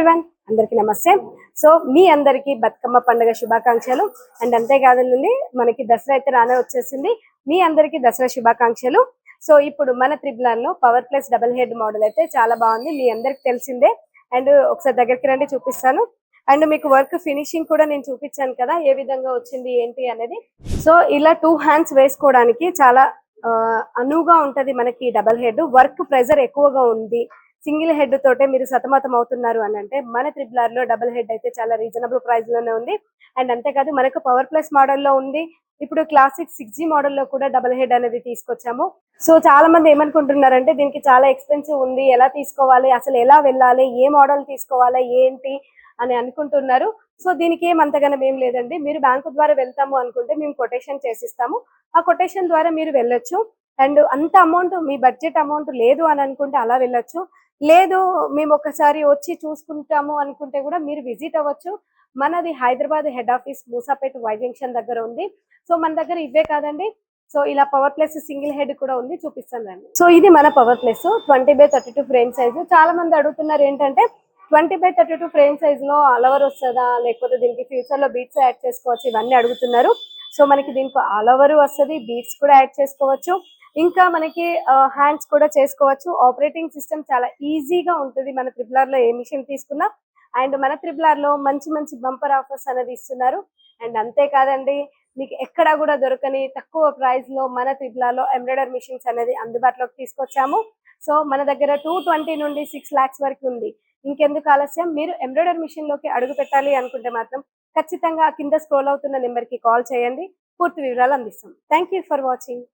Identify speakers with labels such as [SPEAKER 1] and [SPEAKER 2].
[SPEAKER 1] అందరికీ నమస్తే. సో మీ అందరికీ బతుకమ్మ పండుగ శుభాకాంక్షలు. అండ్ అంతేకాదండి మనకి దసరా అయితే రానే వచ్చేసింది. మీ అందరికీ దసరా శుభాకాంక్షలు. సో ఇప్పుడు మన త్రిబులాన్లో power plus double head model అయితే చాలా బాగుంది. మీ అందరికి తెలిసిందే. అండ్ ఒకసారి దగ్గరికి రండి చూపిస్తాను. అండ్ మీకు వర్క్ ఫినిషింగ్ కూడా నేను చూపించాను కదా ఏ విధంగా వచ్చింది ఏంటి అనేది. సో ఇలా టూ హ్యాండ్స్ వేసుకోవడానికి చాలా అనువుగా ఉంటది మనకి డబల్ హెడ్ వర్క్ ప్రెజర్ ఎక్కువగా ఉంది. సింగిల్ హెడ్ తోటే మీరు సతమతం అవుతున్నారు అని అంటే మన త్రిబుల్లో డబుల్ హెడ్ అయితే చాలా రీజనబుల్ ప్రైస్లోనే ఉంది. అండ్ అంతేకాదు మనకు పవర్ ప్లస్ మోడల్లో ఉంది. ఇప్పుడు క్లాసిక్ సిక్స్ జీ మోడల్లో కూడా డబుల్ హెడ్ అనేది తీసుకొచ్చాము. సో చాలా మంది ఏమనుకుంటున్నారంటే దీనికి చాలా ఎక్స్పెన్సివ్ ఉంది. ఎలా తీసుకోవాలి? అసలు ఎలా వెళ్ళాలి? ఏ మోడల్ తీసుకోవాలి? ఏంటి? అని అనుకుంటున్నారు. సో దీనికి ఏం అంతగానం ఏం లేదండి. మీరు బ్యాంకు ద్వారా వెళ్తాము అనుకుంటే మేము కొటేషన్ చేసిస్తాము. ఆ కొటేషన్ ద్వారా మీరు వెళ్ళొచ్చు. అండ్ అంత అమౌంట్ మీ బడ్జెట్ అమౌంట్ లేదు అని అనుకుంటే అలా వెళ్ళొచ్చు. లేదు మేము ఒకసారి వచ్చి చూసుకుంటాము అనుకుంటే కూడా మీరు విజిట్ అవ్వచ్చు. మనది Hyderabad head office Moosapet Y junction దగ్గర ఉంది. సో మన దగ్గర ఇవే కాదండి. సో ఇలా పవర్ ప్లేస్ సింగిల్ హెడ్ కూడా ఉంది చూపిస్తాను రండి సో ఇది మన power plus twenty by thirty two frame size. చాలా మంది అడుగుతున్నారు ఏంటంటే twenty by thirty two frame సైజ్లో అలవర్ వస్తుందా? లేకపోతే దీనికి ఫ్యూచర్లో బీట్స్ యాడ్ చేసుకోవచ్చు? ఇవన్నీ అడుగుతున్నారు. సో మనకి దీనికి అలవర్ వస్తుంది. బీట్స్ కూడా యాడ్ చేసుకోవచ్చు. ఇంకా మనకి హ్యాండ్స్ కూడా చేసుకోవచ్చు. ఆపరేటింగ్ సిస్టమ్ చాలా ఈజీగా ఉంటుంది మన త్రిబులర్లో ఏ మిషన్ తీసుకున్నా. అండ్ మన త్రిబులర్లో మంచి మంచి బంపర్ ఆఫర్స్ అనేది ఇస్తున్నారు. అండ్ అంతేకాదండి మీకు ఎక్కడా కూడా దొరకని తక్కువ ప్రైస్లో మన త్రిబులర్లో ఎంబ్రాయిడర్ మిషన్స్ అనేది అందుబాటులోకి తీసుకొచ్చాము. సో మన దగ్గర టూ ట్వంటీ నుండి సిక్స్ లాక్స్ వరకు ఉంది. ఇంకెందుకు ఆలస్యం? మీరు ఎంబ్రాయిడర్ మిషన్లోకి అడుగు పెట్టాలి అనుకుంటే మాత్రం ఖచ్చితంగా కింద స్క్రోల్ అవుతున్న నెంబర్కి కాల్ చేయండి. పూర్తి వివరాలు అందిస్తాం. Thank you for watching